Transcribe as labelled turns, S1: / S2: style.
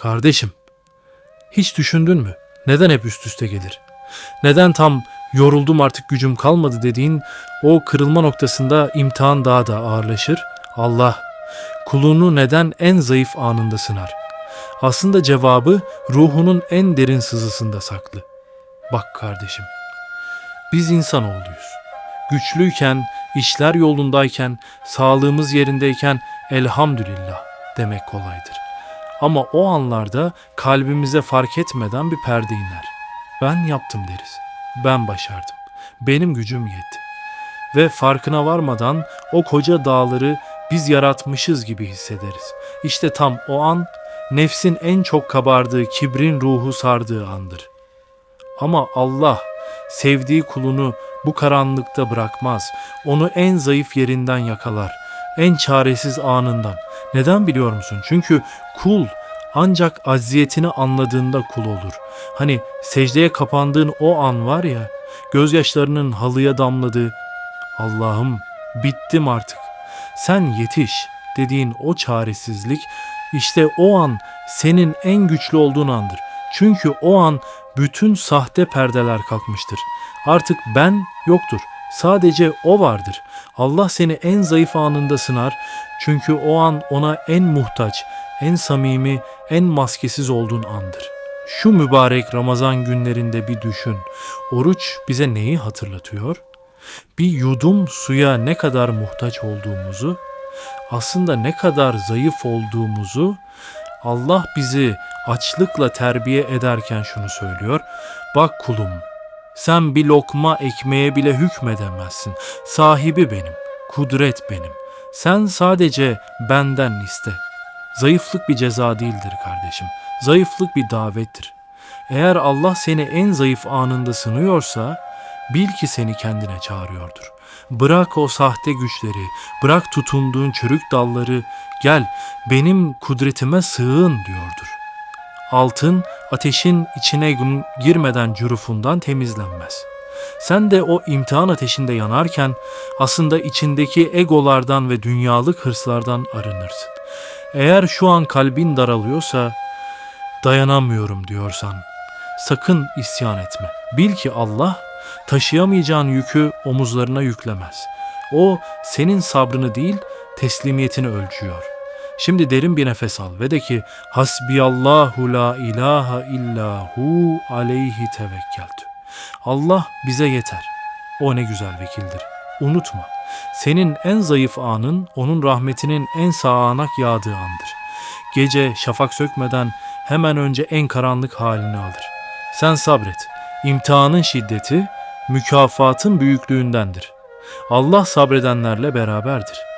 S1: Kardeşim, hiç düşündün mü? Neden hep üst üste gelir? Neden tam yoruldum artık gücüm kalmadı dediğin o kırılma noktasında imtihan daha da ağırlaşır? Allah kulunu neden en zayıf anında sınar? Aslında cevabı ruhunun en derin sızısında saklı. Bak kardeşim, biz insanoğluyuz. Güçlüyken, işler yolundayken, sağlığımız yerindeyken elhamdülillah demek kolaydır. Ama o anlarda kalbimize fark etmeden bir perde iner. Ben yaptım deriz. Ben başardım. Benim gücüm yetti. Ve farkına varmadan o koca dağları biz yaratmışız gibi hissederiz. İşte tam o an nefsin en çok kabardığı, kibrin ruhu sardığı andır. Ama Allah sevdiği kulunu bu karanlıkta bırakmaz. Onu en zayıf yerinden yakalar. En çaresiz anından. Neden biliyor musun? Çünkü kul ancak aziyetini anladığında kul olur. Hani secdeye kapandığın o an var ya, gözyaşlarının halıya damladığı, Allah'ım bittim artık. Sen yetiş dediğin o çaresizlik işte o an senin en güçlü olduğun andır. Çünkü o an bütün sahte perdeler kalkmıştır. Artık ben yoktur. Sadece o vardır. Allah seni en zayıf anında sınar. Çünkü o an ona en muhtaç, en samimi, en maskesiz olduğun andır. Şu mübarek Ramazan günlerinde bir düşün. Oruç bize neyi hatırlatıyor? Bir yudum suya ne kadar muhtaç olduğumuzu, aslında ne kadar zayıf olduğumuzu Allah bizi açlıkla terbiye ederken şunu söylüyor. Bak kulum, sen bir lokma ekmeğe bile hükmedemezsin. Sahibi benim, kudret benim. Sen sadece benden iste. Zayıflık bir ceza değildir kardeşim. Zayıflık bir davettir. Eğer Allah seni en zayıf anında sınıyorsa, bil ki seni kendine çağırıyordur. Bırak o sahte güçleri, bırak tutunduğun çürük dalları, gel benim kudretime sığın diyordur. Altın ateşin içine gir- girmeden cürufundan temizlenmez. Sen de o imtihan ateşinde yanarken aslında içindeki egolardan ve dünyalık hırslardan arınırsın. Eğer şu an kalbin daralıyorsa, dayanamıyorum diyorsan, sakın isyan etme. Bil ki Allah taşıyamayacağın yükü omuzlarına yüklemez. O senin sabrını değil, teslimiyetini ölçüyor. Şimdi derin bir nefes al ve de ki Hasbiyallahu la ilahe illa hu aleyhi tevekkeltü. Allah bize yeter. O ne güzel vekildir. Unutma. Senin en zayıf anın onun rahmetinin en sağanak yağdığı andır. Gece şafak sökmeden hemen önce en karanlık halini alır. Sen sabret. İmtihanın şiddeti mükafatın büyüklüğündendir. Allah sabredenlerle beraberdir.